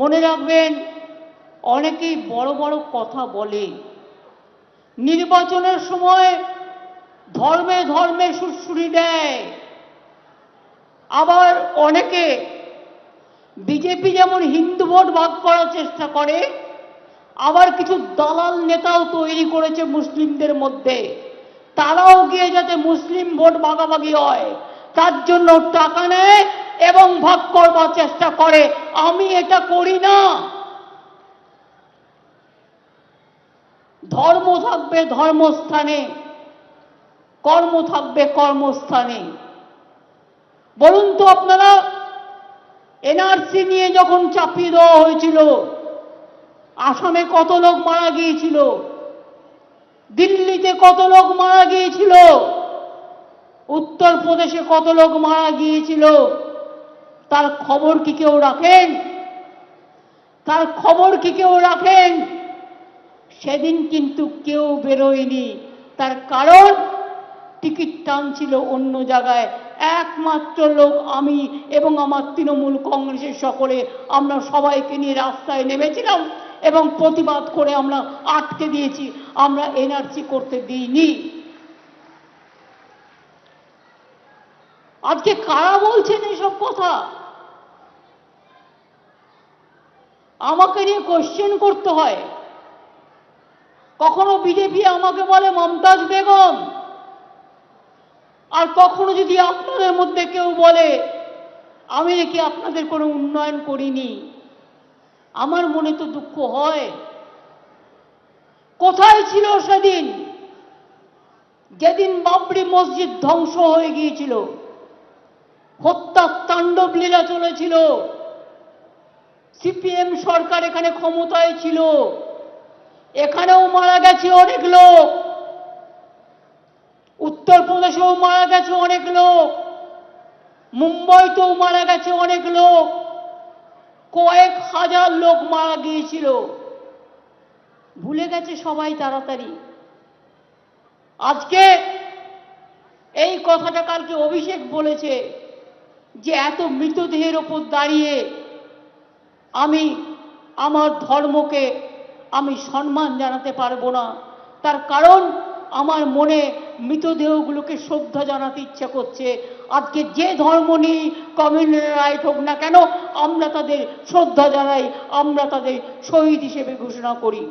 মনে রাখবেন, অনেকেই বড় বড় কথা বলে। নির্বাচনের সময় ধর্মে ধর্মে সুরসুরি দেয়। আবার অনেকে বিজেপি যেমন হিন্দু ভোট ভাগ করার চেষ্টা করে, আবার কিছু দালাল নেতাও তৈরি করেছে মুসলিমদের মধ্যে। তারাও গিয়ে যাতে মুসলিম ভোট ভাগাভাগি হয়, তার জন্য টাকা নেয় এবং ভাগ করবার চেষ্টা করে। আমি এটা করি না। ধর্ম থাকবে ধর্মস্থানে, কর্ম থাকবে কর্মস্থানে। বলুন তো আপনারা, এনআরসি নিয়ে যখন চাপিয়ে দেওয়া হয়েছিল, আসামে কত লোক মারা গিয়েছিল? দিল্লিতে কত লোক মারা গিয়েছিল? উত্তরপ্রদেশে কত লোক মারা গিয়েছিল? তার খবর কি কেউ রাখেন? তার খবর কি কেউ রাখেন? সেদিন কিন্তু কেউ বেরোয়নি। তার কারণ, টিকিট টানছিল অন্য জায়গায়। একমাত্র লোক আমি এবং আমার তৃণমূল কংগ্রেসের সকলে। আমরা সবাইকে নিয়ে রাস্তায় নেমেছিলাম এবং প্রতিবাদ করে আমরা আটকে দিয়েছি। আমরা এনআরসি করতে দিইনি। আজকে কারা বলছেন এইসব কথা? আমাকে নিয়ে কোশ্চেন করতে হয়। কখনো বিজেপি আমাকে বলে, মমতাজ বেগম। আর কখনো যদি আপনাদের মধ্যে কেউ বলে, আমি নাকি আপনাদের কোনো উন্নয়ন করিনি। আমার মনে তো দুঃখ হয়। কোথায় ছিল সেদিন? যেদিন বাবরি মসজিদ ধ্বংস হয়ে গিয়েছিল। হত্যার তাণ্ডব লীলা চলেছিল। সিপিএম সরকার এখানে ক্ষমতায় ছিল। এখানেও মারা গেছে অনেক লোক। উত্তরপ্রদেশেও মারা গেছে অনেক লোক। মুম্বাইতেও মারা গেছে অনেক লোক। কয়েক হাজার লোক মারা গিয়েছিল। ভুলে গেছে সবাই তাড়াতাড়ি। আজকে এই কথাটা কালকে অভিষেক বলেছে যে, এত মৃতদেহের ওপর দাঁড়িয়ে আমি আমার ধর্মকে আমি সম্মান জানাতে পারব না। তার কারণ আমার মনে মৃতদেহগুলোকে শ্রদ্ধা জানাতে ইচ্ছা করছে। আজকে যে ধর্ম নিয়ে কমিউনাল রাইট হোক না কেন, আমরা তাদের শ্রদ্ধা জানাই, আমরা তাদের শহীদ হিসেবে ঘোষণা করি।